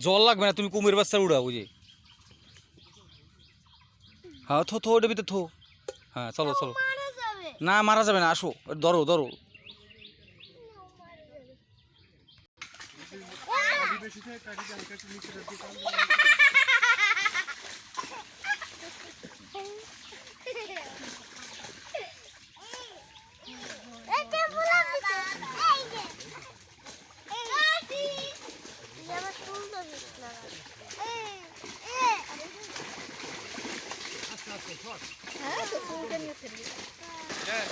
জল লাগবে না তুমি কুমির বাচ্চা উড়াও বুঝে হ্যাঁ থো থো ওটা ভিতরে থো হ্যাঁ চলো চলো না মারা যাবে না আসো ধরো ধরো এটা ফুলার ভিতর এই যে এই আসি যাবে ফুল তো না এই এই হ্যাঁ তো ফুলটা নিয়ে ফেলবি এই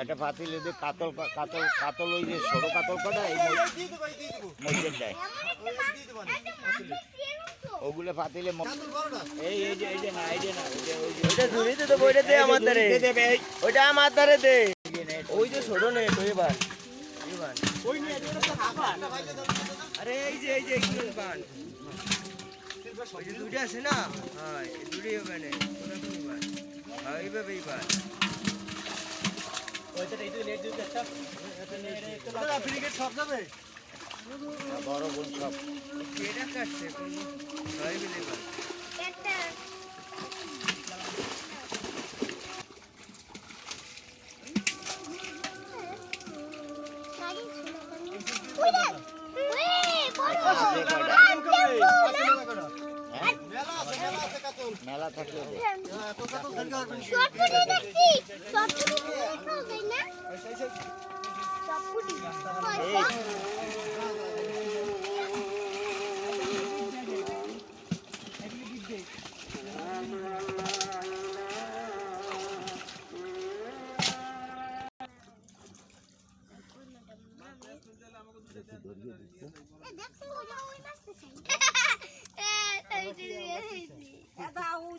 একটা পাতিল এদের কাতল কাতল কাতল ওই যে ছোট কাতল কটা এই মধ্যে দেয়। ওগুলো পাতিলে এই এই যে এই যে না এই যে না ওই যে ওই যে ওইটা ঝুড়িতে দেবো ওইটা দে আমার ধারে। ওইটা আমার ধারে দে। যে। ওই যে ছোট নে তো এবার। এবার। আরে এই যে এই যে বান। ওই যে দুটো আছে না হ্যাঁ এই দুটোই হবে না তোরা কোন বান হ্যাঁ এইভাবে এইবার বড় বোন সব এটা কাটছে কোন হয় মেলা থাকলে দে। চটপটি দেখছি চটপটি খাও তাই না